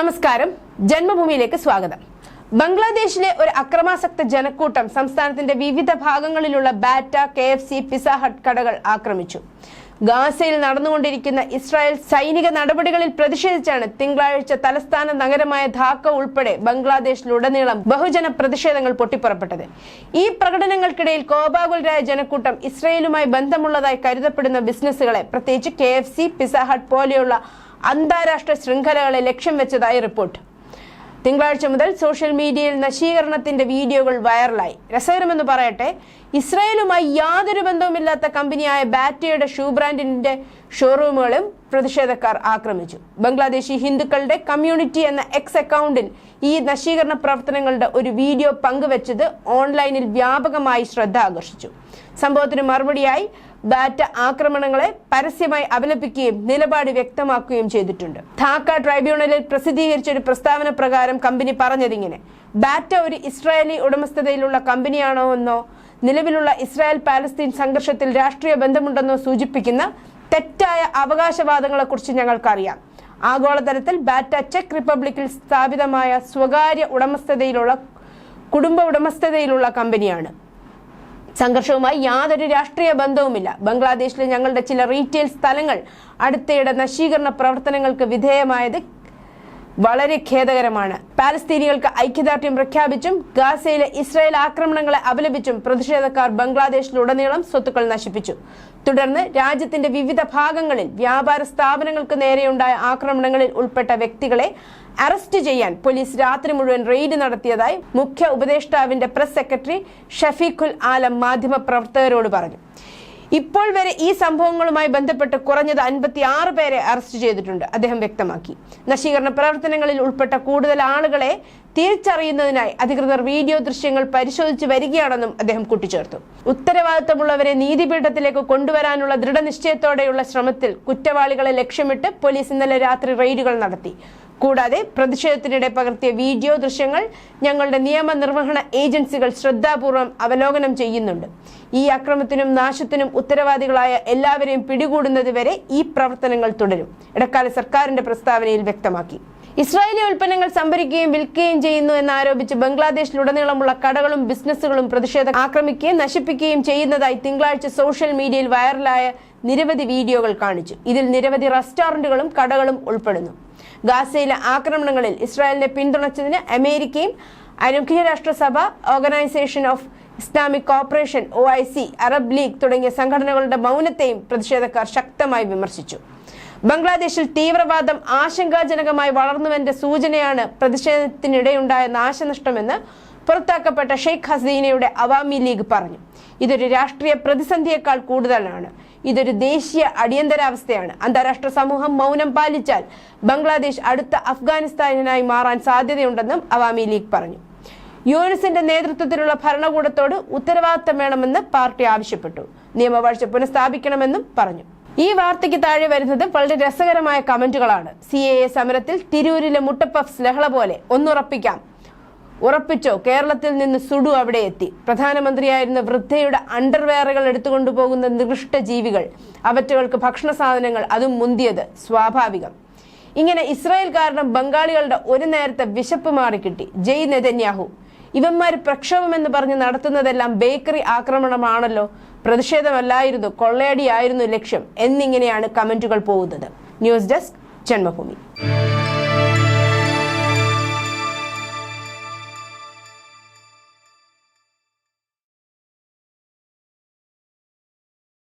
നമസ്കാരം. ജന്മഭൂമിയിലേക്ക് സ്വാഗതം. ബംഗ്ലാദേശിലെ ഒരു അക്രമാസക്ത ജനക്കൂട്ടം സംസ്ഥാനത്തിന്റെ വിവിധ ഭാഗങ്ങളിലുള്ള Bata K F C Pizza Hut കടകൾ ആക്രമിച്ചു. ഗാസയിൽ നടന്നുകൊണ്ടിരിക്കുന്ന ഇസ്രായേൽ സൈനിക നടപടികളിൽ പ്രതിഷേധിച്ചാണ് തിങ്കളാഴ്ച തലസ്ഥാന നഗരമായ ധാക്ക ഉൾപ്പെടെ ബംഗ്ലാദേശിലുടനീളം ബഹുജന പ്രതിഷേധങ്ങൾ പൊട്ടിപ്പുറപ്പെട്ടത്. ഈ പ്രകടനങ്ങൾക്കിടയിൽ കോപാകുലരായ ജനക്കൂട്ടം ഇസ്രായേലുമായി ബന്ധമുള്ളതായി കരുതപ്പെടുന്ന ബിസിനസ്സുകളെ പ്രത്യേകിച്ച് K F C Pizza Hut പോലെയുള്ള അന്താരാഷ്ട്ര ശൃംഖലകളെ ലക്ഷ്യം വെച്ചതായി റിപ്പോർട്ട്. തിങ്കളാഴ്ച മുതൽ സോഷ്യൽ മീഡിയയിൽ നശീകരണത്തിന്റെ വീഡിയോകൾ വൈറലായി. രസകരമെന്ന് പറയട്ടെ ഇസ്രായേലുമായി യാതൊരു ബന്ധവുമില്ലാത്ത കമ്പനിയായ ബാറ്റയുടെ ഷൂ ബ്രാൻഡിന്റെ ഷോറൂമുകളും പ്രതിഷേധക്കാർ ആക്രമിച്ചു. ബംഗ്ലാദേശി ഹിന്ദുക്കളുടെ കമ്മ്യൂണിറ്റി എന്ന എക്സ് അക്കൗണ്ടിൽ ഈ നശീകരണ പ്രവർത്തനങ്ങളുടെ ഒരു വീഡിയോ പങ്കുവച്ചത് ഓൺലൈനിൽ വ്യാപകമായി ശ്രദ്ധ ആകർഷിച്ചു. സംഭവത്തിന് മറുപടിയായി ബാറ്റ ആക്രമണങ്ങളെ പരസ്യമായി അപലപിക്കുകയും നിലപാട് വ്യക്തമാക്കുകയും ചെയ്തിട്ടുണ്ട്. ധാക്ക ട്രൈബ്യൂണലിൽ പ്രസിദ്ധീകരിച്ച ഒരു പ്രസ്താവന പ്രകാരം കമ്പനി പറഞ്ഞതിങ്ങനെ ബാറ്റ ഒരു ഇസ്രായേലി ഉടമസ്ഥതയിലുള്ള കമ്പനിയാണോ എന്നോ നിലവിലുള്ള ഇസ്രായേൽ പാലസ്തീൻ സംഘർഷത്തിൽ രാഷ്ട്രീയ ബന്ധമുണ്ടെന്നോ സൂചിപ്പിക്കുന്ന തെറ്റായ അവകാശവാദങ്ങളെക്കുറിച്ച് ഞങ്ങൾക്കറിയാം. ആഗോളതലത്തിൽ ബാറ്റ ചെക്ക് റിപ്പബ്ലിക്കിൽ സ്ഥാപിതമായ സ്വകാര്യ ഉടമസ്ഥതയിലുള്ള കുടുംബ ഉടമസ്ഥതയിലുള്ള കമ്പനിയാണ്. സംഘർഷവുമായി യാതൊരു രാഷ്ട്രീയ ബന്ധവുമില്ല. ബംഗ്ലാദേശിലെ ഞങ്ങളുടെ ചില റീറ്റെയിൽ സ്ഥലങ്ങൾ അടുത്തിടെ നശീകരണ പ്രവർത്തനങ്ങൾക്ക് വിധേയമായത് വളരെ ഖേദകരമാണ്. പാലസ്തീനികൾക്ക് ഐക്യദാർഢ്യം പ്രഖ്യാപിച്ചും ഗാസയിലെ ഇസ്രായേൽ ആക്രമണങ്ങളെ അപലപിച്ചും പ്രതിഷേധക്കാർ ബംഗ്ലാദേശിലുടനീളം സ്വത്തുക്കൾ നശിപ്പിച്ചു. തുടർന്ന് രാജ്യത്തിന്റെ വിവിധ ഭാഗങ്ങളിൽ വ്യാപാര സ്ഥാപനങ്ങൾക്ക് നേരെയുണ്ടായ ആക്രമണങ്ങളിൽ ഉൾപ്പെട്ട വ്യക്തികളെ അറസ്റ്റ് ചെയ്യാൻ പോലീസ് രാത്രി മുഴുവൻ റെയ്ഡ് നടത്തിയതായി മുഖ്യ ഉപദേഷ്ടാവിന്റെ പ്രസ് സെക്രട്ടറി ഷഫീഖുൽ ആലം മാധ്യമപ്രവർത്തകരോട് പറഞ്ഞു. ഇപ്പോൾ വരെ ഈ സംഭവങ്ങളുമായി ബന്ധപ്പെട്ട് കുറഞ്ഞത് അൻപത്തി ആറ് പേരെ അറസ്റ്റ് ചെയ്തിട്ടുണ്ട് അദ്ദേഹം വ്യക്തമാക്കി. നശീകരണ പ്രവർത്തനങ്ങളിൽ ഉൾപ്പെട്ട കൂടുതൽ ആളുകളെ തിരിച്ചറിയുന്നതിനായി അധികൃതർ വീഡിയോ ദൃശ്യങ്ങൾ പരിശോധിച്ച് വരികയാണെന്നും അദ്ദേഹം കൂട്ടിച്ചേർത്തു. ഉത്തരവാദിത്തമുള്ളവരെ നീതിപീഠത്തിലേക്ക് കൊണ്ടുവരാനുള്ള ദൃഢനിശ്ചയത്തോടെയുള്ള ശ്രമത്തിൽ കുറ്റവാളികളെ ലക്ഷ്യമിട്ട് പോലീസ് ഇന്നലെ രാത്രി റെയ്ഡുകൾ നടത്തി. കൂടാതെ പ്രതിഷേധത്തിനിടെ പകർത്തിയ വീഡിയോ ദൃശ്യങ്ങൾ ഞങ്ങളുടെ നിയമനിർവഹണ ഏജൻസികൾ ശ്രദ്ധാപൂർവം അവലോകനം ചെയ്യുന്നുണ്ട്. ഈ അക്രമത്തിനും നാശത്തിനും ഉത്തരവാദികളായ എല്ലാവരെയും പിടികൂടുന്നതുവരെ ഈ പ്രവർത്തനങ്ങൾ തുടരും. ഇടക്കാല സർക്കാരിന്റെ പ്രസ്താവനയിൽ വ്യക്തമാക്കി. ഇസ്രായേലി ഉൽപ്പന്നങ്ങൾ സംഭരിക്കുകയും വിൽക്കുകയും ചെയ്യുന്നു എന്നാരോപിച്ച് ബംഗ്ലാദേശിലുടനീളമുള്ള കടകളും ബിസിനസ്സുകളും പ്രതിഷേധം ആക്രമിക്കുകയും നശിപ്പിക്കുകയും ചെയ്യുന്നതായി തിങ്കളാഴ്ച സോഷ്യൽ മീഡിയയിൽ വൈറലായ നിരവധി വീഡിയോകൾ കാണിച്ചു. ഇതിൽ നിരവധി റെസ്റ്റോറന്റുകളും കടകളും ഉൾപ്പെടുന്നു. ഗാസയിലെ ആക്രമണങ്ങളിൽ ഇസ്രായേലിനെ പിന്തുണച്ചതിന് അമേരിക്കയും ഐക്യരാഷ്ട്രസഭ Organisation of Islamic Corporation O I C Arab League തുടങ്ങിയ സംഘടനകളുടെ മൗനത്തെയും പ്രതിഷേധക്കാർ ശക്തമായി വിമർശിച്ചു. ബംഗ്ലാദേശിൽ തീവ്രവാദം ആശങ്കാജനകമായി വളർന്നുവെന്റെ സൂചനയാണ് പ്രതിഷേധത്തിനിടെയുണ്ടായ നാശനഷ്ടമെന്ന് പുറത്താക്കപ്പെട്ട ഷെയ്ഖ് ഹസീനയുടെ അവാമി ലീഗ് പറഞ്ഞു. ഇതൊരു രാഷ്ട്രീയ പ്രതിസന്ധിയേക്കാൾ കൂടുതലാണ്. ഇതൊരു ദേശീയ അടിയന്തരാവസ്ഥയാണ്. അന്താരാഷ്ട്ര സമൂഹം മൗനം പാലിച്ചാൽ ബംഗ്ലാദേശ് അടുത്ത അഫ്ഗാനിസ്ഥാനായി മാറാൻ സാധ്യതയുണ്ടെന്നും അവാമി ലീഗ് പറഞ്ഞു. യുഎൻസിന്റെ നേതൃത്വത്തിലുള്ള ഭരണകൂടത്തോട് ഉത്തരവാദിത്തം വേണമെന്ന് പാർട്ടി ആവശ്യപ്പെട്ടു. നിയമവാഴ്ച പുനഃസ്ഥാപിക്കണമെന്നും പറഞ്ഞു. ഈ വാർത്തയ്ക്ക് താഴെ വരുന്നത് വളരെ രസകരമായ കമന്റുകളാണ്. സി എ എ സമരത്തിൽ തിരൂരിലെ മുട്ടപ്പഫ് ലഹള പോലെ ഒന്നുറപ്പിക്കാം. ഉറപ്പിച്ചോ കേരളത്തിൽ നിന്ന് സുഡു അവിടെ എത്തി. പ്രധാനമന്ത്രിയായിരുന്ന വൃദ്ധയുടെ അണ്ടർവെയറുകൾ എടുത്തുകൊണ്ടുപോകുന്ന നികൃഷ്ട ജീവികൾ. അവറ്റകൾക്ക് ഭക്ഷണ സാധനങ്ങൾ അതും മുന്തിയത്. സ്വാഭാവികം. ഇങ്ങനെ ഇസ്രായേൽ കാരണം ബംഗാളികളുടെ ഒരു നേരത്തെ വിശപ്പ് മാറിക്കിട്ടി. ജയ് നെതന്യാഹു. ഇവന്മാർ പ്രക്ഷോഭം എന്ന് പറഞ്ഞ് നടത്തുന്നതെല്ലാം ബേക്കറി ആക്രമണമാണല്ലോ. പ്രതിഷേധമല്ലായിരുന്നു കൊള്ളയടിയായിരുന്നു ലക്ഷ്യം. എന്നിങ്ങനെയാണ് കമന്റുകൾ പോകുന്നത്. News desk Janmabhumi.